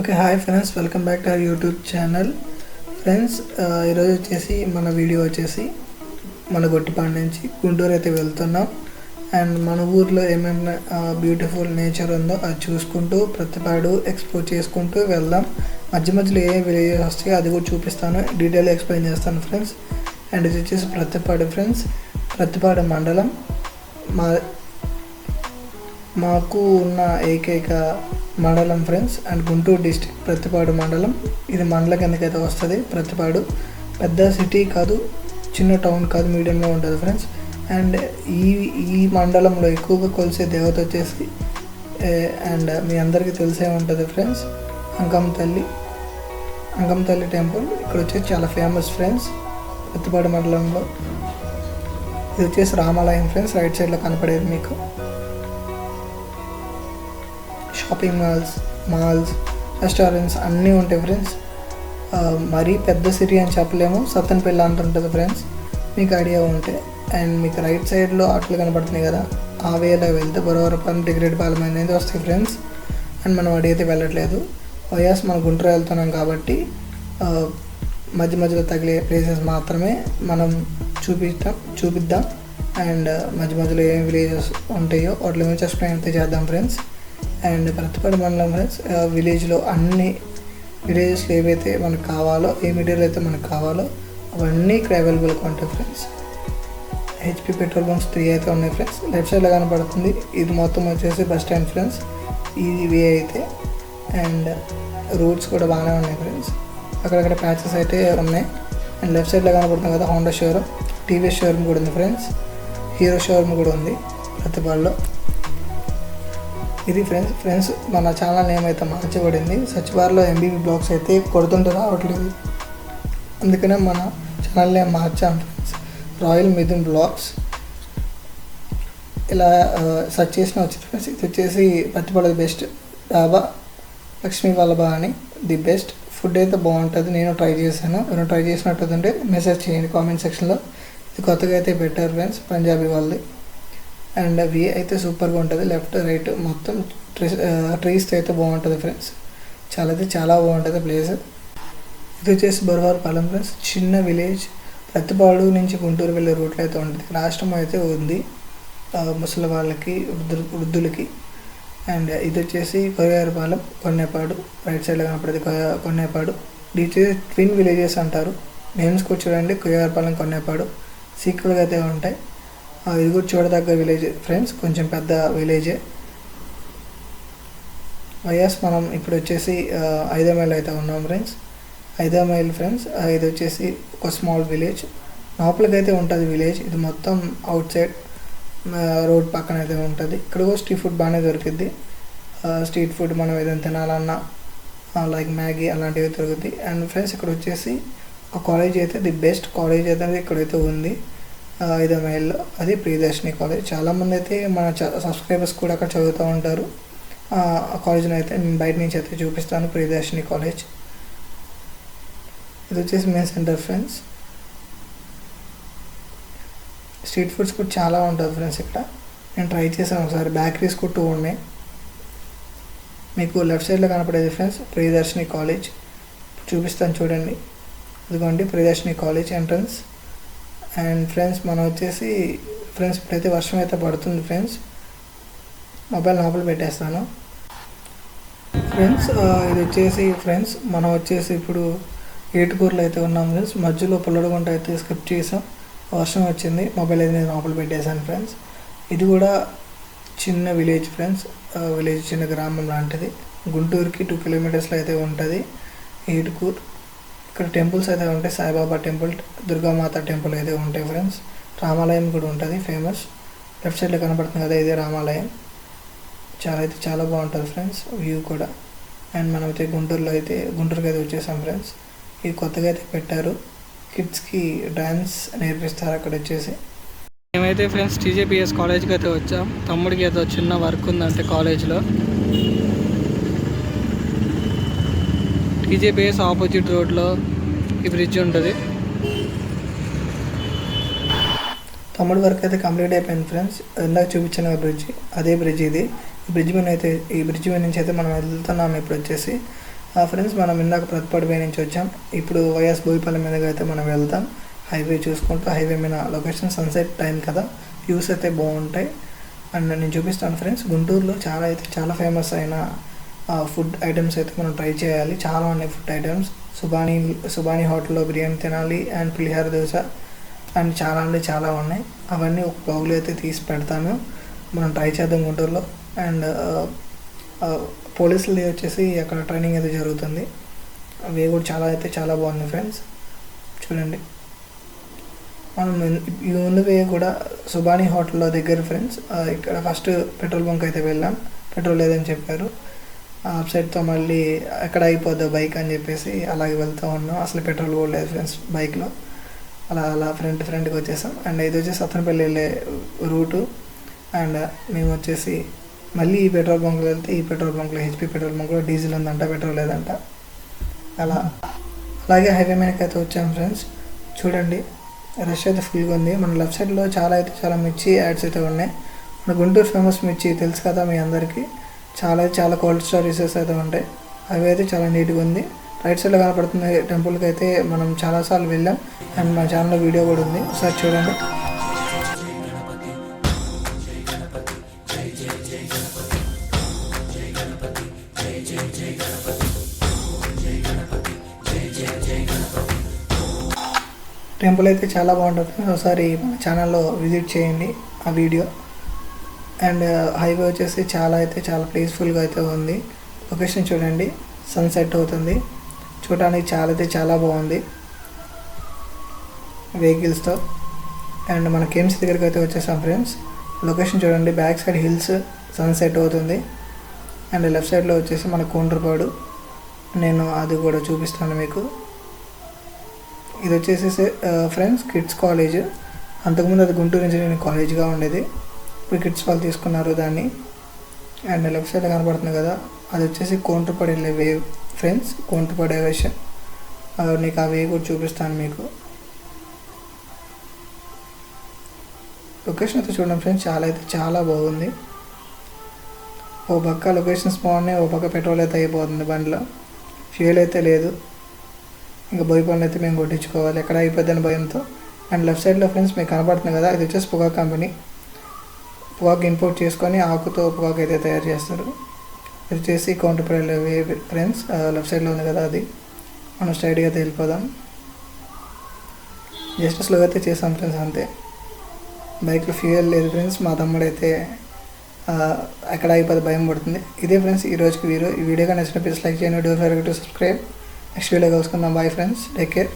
Okay hi friends welcome back to our YouTube channel friends ఈరోజు వచ్చేసి మన video వచ్చేసి మన గొట్టిపాడు నుంచి గుంటూరు అయితే వెళ్తున్నాం. అండ్ మన ఊర్లో ఏమేమి బ్యూటిఫుల్ నేచర్ ఉందో అది చూసుకుంటూ ప్రతిపాడు ఎక్స్ప్లోర్ చేసుకుంటూ వెళ్దాం. మధ్య మధ్యలో ఏ విలేజెస్ వస్తాయో అది కూడా చూపిస్తాను. డీటెయిల్ ఎక్స్ప్లెయిన్ చేస్తాను ఫ్రెండ్స్ అండ్ ఇది వచ్చేసి ప్రతిపాడు ఫ్రెండ్స్ ప్రతిపాడు మండలం. మా మాకు ఉన్న ఏకైక మండలం friends and Guntur district Prathipadu మండలం. ఇది మండలం కిందకైతే వస్తుంది ప్రతిపాడు. పెద్ద సిటీ కాదు చిన్న టౌన్ కాదు మీడియంలో ఉంటుంది ఫ్రెండ్స్. అండ్ ఈ ఈ మండలంలో ఎక్కువగా కొలిసే దేవత వచ్చేసి అండ్ మీ అందరికీ తెలిసే ఉంటుంది ఫ్రెండ్స్ అంకమ్మ తల్లి. అంకమ్మ తల్లి టెంపుల్ ఇక్కడ వచ్చేసి చాలా ఫేమస్ ఫ్రెండ్స్ ప్రతిపాడు మండలంలో. ఇది వచ్చేసి రామాలయం ఫ్రెండ్స్ రైట్ సైడ్లో కనపడేది మీకు. షాపింగ్ మాల్స్ మాల్స్ రెస్టారెంట్స్ అన్నీ ఉంటాయి ఫ్రెండ్స్ మరీ పెద్ద సిటీ అని చెప్పలేము. సత్తనపల్లి అంత ఉంటుంది ఫ్రెండ్స్ మీకు ఐడియా ఉంటే. అండ్ మీకు రైట్ సైడ్లో ఆటలు కనపడుతున్నాయి కదా ఆ వేలో వెళ్తే బొరవరపాలెం డిగ్రేడ్ పాలెం అనేది వస్తాయి ఫ్రెండ్స్ అండ్ మనం అడిగితే వెళ్ళట్లేదు. వైఎస్ మనం గుంటూరు వెళ్తున్నాం కాబట్టి మధ్య మధ్యలో తగిలే ప్లేసెస్ మాత్రమే మనం చూపిస్తాం చూపిద్దాం. అండ్ మధ్య మధ్యలో ఏం విలేజెస్ ఉంటాయో వాటి గురించి ఎక్స్ప్లెయిన్ అయితే చేద్దాం ఫ్రెండ్స్ అండ్ ప్రతిపాడు మండలం ఫ్రెండ్స్ విలేజ్లో అన్ని విలేజెస్లో ఏవైతే మనకు కావాలో ఏ మెటీరియల్ అయితే మనకు కావాలో అవన్నీ ఇక్కడ అవైలబుల్గా ఉంటాయి friends. HP petrol bunks three అయితే ఉన్నాయి ఫ్రెండ్స్. లెఫ్ట్ సైడ్లో కనపడుతుంది. ఇది మొత్తం వచ్చేసి బస్ స్టాండ్ ఫ్రెండ్స్. ఇది వే అయితే. అండ్ రూట్స్ కూడా బాగానే ఉన్నాయి ఫ్రెండ్స్. అక్కడక్కడ ప్యాచెస్ అయితే ఉన్నాయి. అండ్ లెఫ్ట్ సైడ్లో కనపడుతుంది కదా హోండా షోరూమ్. టీవీఎస్ షోరూమ్ కూడా ఉంది ఫ్రెండ్స్. హీరో షోరూమ్ కూడా ఉంది ప్రతిపాల్లో ఇది ఫ్రెండ్స్ ఫ్రెండ్స్ మన ఛానల్ నేమ్ అయితే మార్చబడింది. సర్చ్ బార్లో ఎంబీబీ బ్లాగ్స్ అయితే కొడుతుంటే రావట్లేదు అందుకనే మన ఛానల్ నేమ్ మార్చాం ఫ్రెండ్స్ రాయల్ మిథున్ బ్లాగ్స్ ఇలా సెర్చ్ చేసిన వచ్చింది ఫ్రెండ్స్ ఇది వచ్చేసి పత్తిపడది బెస్ట్ డాబా లక్ష్మీ వల్లభా అని ది బెస్ట్ ఫుడ్ అయితే బాగుంటుంది. నేను ట్రై చేశాను. నేను ట్రై చేసినట్టు ఉంటే మెసేజ్ చేయండి కామెంట్ సెక్షన్లో ఇది కొత్తగా అయితే పెట్టారు ఫ్రెండ్స్ పంజాబీ వాళ్ళది. అండ్ వి అయితే సూపర్గా ఉంటుంది లెఫ్ట్ రైట్ మొత్తం ట్రీస్ ట్రీస్ అయితే బాగుంటుంది ఫ్రెండ్స్ చాలా అయితే చాలా బాగుంటుంది ప్లేస్ ఇది వచ్చేసి బొరవారపాలెం ఫ్రెండ్స్ చిన్న విలేజ్ ప్రతిపాడు నుంచి గుంటూరు వెళ్ళే రూట్లో అయితే ఉంటుంది. రాష్ట్రం అయితే ఉంది. ముసలి వాళ్ళకి వృద్ధు వృద్ధులకి. అండ్ ఇది వచ్చేసి కొయ్యారపాలెం కొన్నేపాడు. రైట్ సైడ్లో కనపడేది కొన్నేపాడు. ఇది వచ్చేసి ట్విన్ విలేజెస్ అంటారు. నేమ్స్ కూడా చూడండి. కొన్నేపాడు. సీక్వెల్గా అయితే ఉంటాయి. ఇది కూడా చూడదగ్గ విలేజ్. ఫ్రెండ్స్ కొంచెం పెద్ద విలేజే. వైఎస్ మనం ఇప్పుడు వచ్చేసి ఐదో మైల్ అయితే ఉన్నాం ఫ్రెండ్స్. ఐదో మైల్ ఫ్రెండ్స్ ఇది వచ్చేసి ఒక స్మాల్ విలేజ్. లోపలికి అయితే ఉంటుంది విలేజ్. ఇది మొత్తం అవుట్ సైడ్ రోడ్ పక్కన అయితే ఉంటుంది. ఇక్కడ కూడా స్ట్రీట్ ఫుడ్ బాగానే దొరికిద్ది. స్ట్రీట్ ఫుడ్ మనం ఏదైనా తినాలన్నా లైక్ మ్యాగీ అలాంటివి దొరుకుతాయి అండ్ ఫ్రెండ్స్ ఇక్కడ వచ్చేసి ఒక కాలేజ్ అయితే ది బెస్ట్ కాలేజ్ అయితే ఇక్కడైతే ఉంది. ఐదో మైల్లో అది ప్రియదర్శిని కాలేజ్. చాలామంది అయితే మన సబ్స్క్రైబర్స్ కూడా అక్కడ చదువుతూ ఉంటారు. ఆ కాలేజ్ని అయితే నేను బయట నుంచి అయితే చూపిస్తాను ప్రియదర్శిని కాలేజ్. ఇది వచ్చేసి main centre friends. Street foods కూడా చాలా ఉంటుంది ఫ్రెండ్స్ ఇక్కడ. నేను ట్రై చేశాను ఒకసారి. బేకరీస్ కూడా టూ ఉన్నాయి. మీకు లెఫ్ట్ సైడ్లో కనపడేది ఫ్రెండ్స్ ప్రియదర్శిని కాలేజ్. చూపిస్తాను చూడండి. ఇదిగోండి Priyadarshini college entrance. And friends మనం వచ్చేసి ఫ్రెండ్స్ ఇప్పుడైతే వర్షం అయితే పడుతుంది ఫ్రెండ్స్ మొబైల్ లోపల పెట్టేస్తాను. ఫ్రెండ్స్ ఇది వచ్చేసి ఫ్రెండ్స్ మనం వచ్చేసి ఇప్పుడు ఏటుకూరులో అయితే ఉన్నాం ఫ్రెండ్స్ మధ్యలో పుల్లడుగుంట అయితే స్కిప్ చేసాం. వర్షం వచ్చింది మొబైల్ అయితే నేను లోపల పెట్టేశాను ఫ్రెండ్స్ ఇది కూడా చిన్న విలేజ్ ఫ్రెండ్స్ విలేజ్ చిన్న గ్రామం లాంటిది. గుంటూరుకి టూ కిలోమీటర్స్లో అయితే ఉంటుంది. ఏటుకూరు. ఇక్కడ టెంపుల్స్ అయితే ఉంటాయి. సాయిబాబా టెంపుల్ దుర్గామాత టెంపుల్ అయితే ఉంటాయి ఫ్రెండ్స్. రామాలయం కూడా ఉంటుంది ఫేమస్ లెఫ్ట్ సైడ్లో కనపడుతుంది కదా ఇదే రామాలయం. చాలా అయితే చాలా బాగుంటుంది ఫ్రెండ్స్ వ్యూ కూడా. అండ్ మనమైతే గుంటూరులో అయితే గుంటూరుకి అయితే వచ్చేసాం ఫ్రెండ్స్. ఇది కొత్తగా అయితే పెట్టారు. కిడ్స్కి డ్యాన్స్ నేర్పిస్తారు అక్కడ వచ్చేసి. మేమైతే ఫ్రెండ్స్ టీజేపీఎస్ కాలేజ్కి అయితే వచ్చాం. తమ్ముడికి ఏదో చిన్న వర్క్ ఉందంటే కాలేజ్లో బీజేపీఎస్ ఆపోజిట్ రోడ్లో ఈ బ్రిడ్జ్ ఉంటుంది. తమ్ముడు వరకు అయితే కంప్లీట్ అయిపోయింది ఫ్రెండ్స్. ఇందాక చూపించిన బ్రిడ్జ్ అదే బ్రిడ్జ్ ఇది. ఈ బ్రిడ్జ్ మీద అయితే ఈ బ్రిడ్జ్ మీద నుంచి అయితే మనం వెళ్తున్నాం ఇప్పుడు వచ్చేసి. ఫ్రెండ్స్ మనం ఇందాక ప్రతిపాటు వే నుంచి వచ్చాం. ఇప్పుడు వైఎస్ బోయిపల్లి మీదగా అయితే మనం వెళ్తాం. హైవే చూసుకుంటూ హైవే మీద లొకేషన్ సన్సెట్ టైం కదా. వ్యూస్ అయితే బాగుంటాయి. అండ్ నేను చూపిస్తాను ఫ్రెండ్స్ గుంటూరులో చాలా అయితే చాలా ఫేమస్ అయిన ఫుడ్ ఐటమ్స్ అయితే మనం ట్రై చేయాలి. చాలా ఉన్నాయి ఫుడ్ ఐటమ్స్ సుబానీ సుబానీ హోటల్లో బిర్యానీ తినాలి అండ్ పులిహార దోశ అండ్ చాలా అంటే చాలా ఉన్నాయి. అవన్నీ ఒక బౌల్ అయితే తీసి పెడతాను. మనం ట్రై చేద్దాం గుంటూరులో. అండ్ పోలీసులు వచ్చేసి అక్కడ ట్రైనింగ్ అయితే జరుగుతుంది. అవి కూడా చాలా అయితే చాలా బాగున్నాయి ఫ్రెండ్స్ చూడండి. మనం ఈ ముందువే కూడా సుబానీ హోటల్లో దగ్గర ఫ్రెండ్స్ ఇక్కడ ఫస్ట్ పెట్రోల్ బంక్ అయితే వెళ్ళాం. పెట్రోల్ లేదని చెప్పారు. ఆఫ్ సైడ్తో మళ్ళీ ఎక్కడ అయిపోద్దో బైక్ అని చెప్పేసి అలాగే వెళ్తూ ఉన్నాం. అసలు పెట్రోల్ కూడా లేదు ఫ్రెండ్స్ బైక్లో. అలా అలా ఫ్రంట్ ఫ్రంట్కి వచ్చేసాం. అండ్ ఇది వచ్చేసి సత్తనపల్లి వెళ్ళే రూటు. అండ్ మేము వచ్చేసి మళ్ళీ ఈ పెట్రోల్ బంక్లో వెళ్తే ఈ పెట్రోల్ బంక్లో హెచ్పి పెట్రోల్ బంక్లో డీజిల్ ఉందంట పెట్రోల్ లేదంట. అలా అలాగే హైవే మీదకి అయితే వచ్చాం ఫ్రెండ్స్. చూడండి రష్ అయితే ఫుల్గా ఉంది. మన లెఫ్ట్ సైడ్లో చాలా అయితే చాలా మిర్చి యాడ్స్ అయితే ఉన్నాయి. మన గుంటూరు ఫేమస్ మిర్చి తెలుసు కదా మీ అందరికీ? చాలా చాలా కోల్డ్ స్టోరీసెస్ అయితే ఉంటాయి. అవి అయితే చాలా నీట్గా ఉంది. రైట్ సైడ్లో కనపడుతున్న టెంపుల్కి అయితే మనం చాలాసార్లు వెళ్ళాం. అండ్ మా ఛానల్లో వీడియో కూడా ఉంది. ఒకసారి చూడండి. టెంపుల్ అయితే చాలా బాగుంటుంది. ఒకసారి మన ఛానల్లో విజిట్ చేయండి ఆ వీడియో అండ్ uh, హైవే వచ్చేసి చాలా అయితే చాలా పీస్ఫుల్గా అయితే ఉంది. లొకేషన్ చూడండి సన్సెట్ అవుతుంది. చూడడానికి చాలా అయితే చాలా బాగుంది. వెహికల్స్తో అండ్ మన కేమ్స్ దగ్గరికి అయితే వచ్చేసాం ఫ్రెండ్స్ లొకేషన్ చూడండి బ్యాక్ సైడ్ హిల్స్ సన్సెట్ అవుతుంది. అండ్ లెఫ్ట్ సైడ్లో వచ్చేసి మన కోండ్రపాడు నేను అది కూడా చూపిస్తాను మీకు. ఇది వచ్చేసి ఫ్రెండ్స్ కిడ్స్ కాలేజ్ అంతకుముందు అది గుంటూరు ఇంజనీరింగ్ కాలేజ్గా ఉండేది. వికెట్స్ వాళ్ళు తీసుకున్నారు దాన్ని. అండ్ లెఫ్ట్ సైడ్ కనబడుతుంది కదా. అది వచ్చేసి కోంట్రపడి వెళ్ళే వే ఫ్రెండ్స్ కోంట్రపడి అది నీకు ఆ వేవ్ కూడా చూపిస్తాను మీకు. లొకేషన్ అయితే చూడండి ఫ్రెండ్స్ చాలా అయితే చాలా బాగుంది. ఓ పక్క లొకేషన్స్ బాగున్నాయి ఓ పక్క పెట్రోల్ అయితే అయిపోతుంది బండిలో. ఫ్యూల్ అయితే లేదు. ఇంకా బొయ్యి పనులు అయితే మేము కొట్టించుకోవాలి. ఎక్కడ అయిపోద్దని భయంతో. అండ్ లెఫ్ట్ సైడ్లో ఫ్రెండ్స్ మీకు కనబడుతుంది కదా ఇది వచ్చేసి పొగ కంపెనీ. పొగాకు ఇంపోర్ట్ చేసుకొని ఆకుతో పొగాకు అయితే తయారు చేస్తారు. ఇది వచ్చేసి కౌంటర్ వే ఫ్రెండ్స్ లెఫ్ట్ సైడ్లో ఉంది కదా అది. మనం స్ట్రైట్గా అయితే వెళ్ళిపోదాం. జస్ట్ స్లో అయితే చేసాం ఫ్రెండ్స్ అంతే. బైక్లో ఫ్యూయల్ లేదు ఫ్రెండ్స్ మా తమ్ముడు అయితే అక్కడ అయిపోతే భయం పడుతుంది. ఇదే ఫ్రెండ్స్ ఈ రోజుకి వీరు. ఈ వీడియో కానీ నచ్చిన ప్లీజ్ లైక్ చేయండి door for to subscribe next video కలుసుకుందాం. Bye friends take care